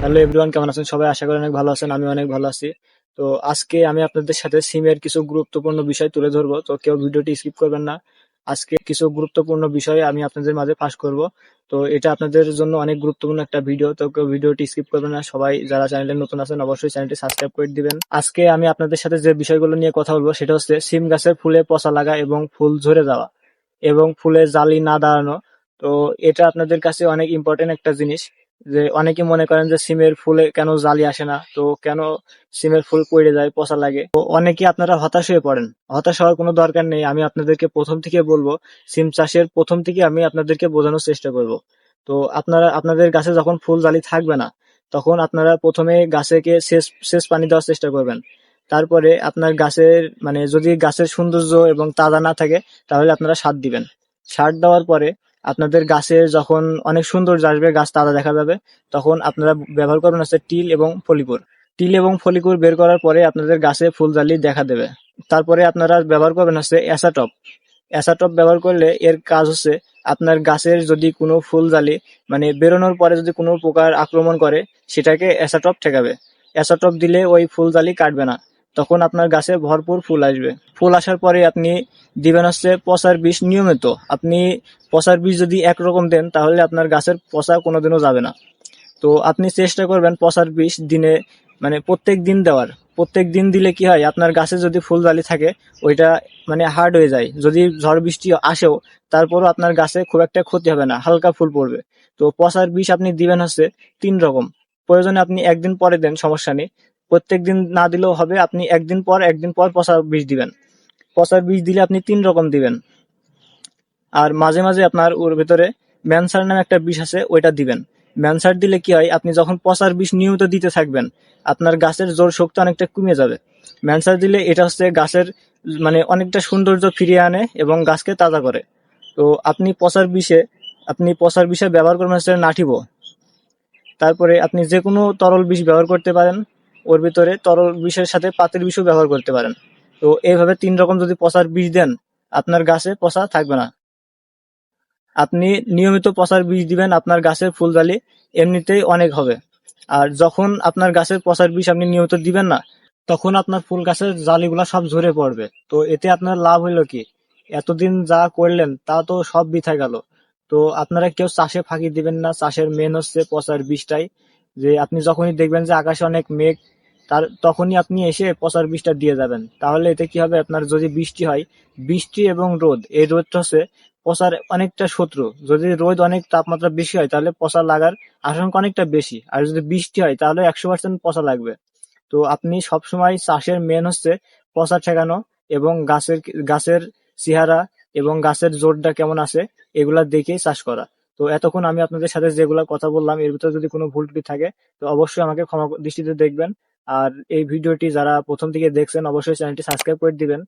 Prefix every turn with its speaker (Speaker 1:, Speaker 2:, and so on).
Speaker 1: Hello everyone, কেমন আছেন? সবাই আশা করি অনেক ভালো আছেন আমি অনেক ভালো আছি। তো আজকে আমি আপনাদের সাথে সিমের কিছু গুরুত্বপূর্ণ বিষয় তুলে ধরবো, তো কেউ ভিডিওটি স্কিপ করবেন না। আজকে কিছু গুরুত্বপূর্ণ বিষয় আমি আপনাদের মাঝে পাশ করব। তো এটা আপনাদের জন্য অনেক গুরুত্বপূর্ণ একটা ভিডিও, তো কেউ ভিডিওটি স্কিপ করবেন না। সবাই যারা চ্যানেলে নতুন আছেন, অবশ্যই চ্যানেলটি সাবস্ক্রাইব করে দিবেন। আজকে আমি আপনাদের সাথে যে বিষয়গুলো নিয়ে কথা বলব, সেটা হচ্ছে সিম গাছের ফুলে পচা লাগা এবং ফুল ঝরে যাওয়া এবং ফুলে জালি না দাঁড়ানো। তো এটা আপনাদের কাছে অনেক ইম্পর্টেন্ট একটা জিনিস। যে অনেকে মনে করেন যে সিমের ফুলে কেন জালি আসে না, তো কেন সিমের ফুল পড়ে যায়, পচা লাগে? তো অনেকে আপনারা হতাশ হয়ে পড়েন। হতাশ হওয়ার কোনো দরকার নেই, আমি আপনাদেরকে প্রথম থেকে বলব, সিম চাষের প্রথম থেকে আমি আপনাদেরকে বোঝানোর চেষ্টা করব। তো আপনারা, আপনাদের গাছে যখন ফুল জালি থাকবে না, তখন আপনারা প্রথমে গাছেকে শেষ শেষ পানি দেওয়ার চেষ্টা করবেন। তারপরে আপনার গাছের মানে যদি গাছের সৌন্দর্য এবং তাজা না থাকে, তাহলে আপনারা সার দিবেন। সার দেওয়ার পরে আপনাদের গাছে যখন অনেক সুন্দর আসবে, গাছ তাজা দেখা যাবে, তখন আপনারা ব্যবহার করবেন হচ্ছে টিল এবং ফলিকুর। টিল এবং ফলিকুর বের করার পরে আপনাদের গাছে ফুলজালি দেখা দেবে। তারপরে আপনারা ব্যবহার করবেন হচ্ছে অ্যাসাটপ অ্যাসাটপ ব্যবহার করলে এর কাজ হচ্ছে আপনার গাছের যদি কোনো ফুল জালি মানে বেরোনোর পরে যদি কোনো প্রকার আক্রমণ করে, সেটাকে অ্যাসাটপ ঠেকাবে। অ্যাসাটপ দিলে ওই ফুলজালি কাটবে না। তখন আপনার গাছে ভরপুর ফুল আসবে। ফুল আসার পরে আপনি দিবেন হচ্ছে পচার বিষ নিয়মিত। আপনি পচার বীজ যদি একরকম দেন, তাহলে আপনার গাছের পচা কোনোদিনও যাবে না। তো আপনি চেষ্টা করবেন পচার বিষ দিনে মানে প্রত্যেক দিন দেওয়ার। প্রত্যেক দিন দিলে কি হয়, আপনার গাছে যদি ফুল জালি থাকে, ওইটা মানে হার্ড হয়ে যায়। যদি ঝড় বৃষ্টি আসেও, তারপরও আপনার গাছে খুব একটা ক্ষতি হবে না, হালকা ফুল পড়বে। তো পচার বিষ আপনি দিবেন হচ্ছে তিন রকম। প্রয়োজনে আপনি একদিন পরে দেন, সমস্যা নেই। প্রত্যেক দিন না দিলেও হবে। আপনি একদিন পর একদিন পর পচার বিষ দিবেন। পচার বীজ দিলে আপনি তিন রকম দিবেন। আর মাঝে মাঝে আপনার ওর ভেতরে ম্যানসার নামে একটা বিষ আছে, ওইটা দিবেন। ম্যানসার দিলে কি হয়, আপনি যখন পচার বিষ নিয়মিত দিতে থাকবেন, আপনার গাছের জোর শক্তি অনেকটা কমে যাবে। ম্যানসার দিলে এটা হচ্ছে গাছের মানে অনেকটা সৌন্দর্য ফিরিয়ে আনে এবং গাছকে তাজা করে। তো আপনি পচার বিষে আপনি পচার বিষে ব্যবহার করবেন হচ্ছে নাঠিবো তারপরে আপনি যে কোনো তরল বিষ ব্যবহার করতে পারেন। ওর ভিতরে তরল বিষের সাথে পাতের বিষও ব্যবহার করতে পারেন। তো এইভাবে তিন রকম যদি পচার বীজ দেন, আপনার গাছে পচা থাকবে না। আপনি নিয়মিত পচার বীজ দিবেন, আপনার গাছের ফুলজালি এমনিতেই অনেক হবে। আর যখন আপনার গাছের পচার বীজ আপনি নিয়মিত দিবেন না, তখন আপনার ফুল গাছের জালিগুলা সব ঝরে পড়বে। তো এতে আপনার লাভ হইল কি? এতদিন যা করলেন, তা তো সব বৃথা গেল। তো আপনারা কেউ চাষে ফাঁকি দিবেন না। চাষের মেন হচ্ছে পচার বীজটাই যে আপনি যখনই দেখবেন যে আকাশে অনেক মেঘ তার তখনই আপনি এসে পচার বীজটা দিয়ে যাবেন। তাহলে এতে কি হবে? আপনার যদি বৃষ্টি হয়, বৃষ্টি এবং রোদ, এই রোদটা হচ্ছে পচার অনেকটা শত্রু। যদি রোদ অনেক তাপমাত্রা বেশি হয়, তাহলে পচা লাগার আশঙ্কা অনেকটা বেশি। আর যদি বৃষ্টি হয়, তাহলে একশো পার্সেন্ট পচা লাগবে। তো আপনি সবসময় চাষের মেন হচ্ছে পচা ঠেকানো এবং গাছের গাছের চেহারা এবং গাছের জোরটা কেমন আছে, এগুলা দেখেই চাষ করা। তো এতক্ষণ আমি আপনাদের সাথে যেগুলা কথা বললাম, এর ভিতরে যদি কোনো ভুল ত্রুটি থাকে, তো অবশ্যই আমাকে ক্ষমা দৃষ্টিতে দেখবেন। আর এই ভিডিওটি যারা প্রথম থেকে দেখছেন অবশ্যই চ্যানেলটি সাবস্ক্রাইব করে দিবেন।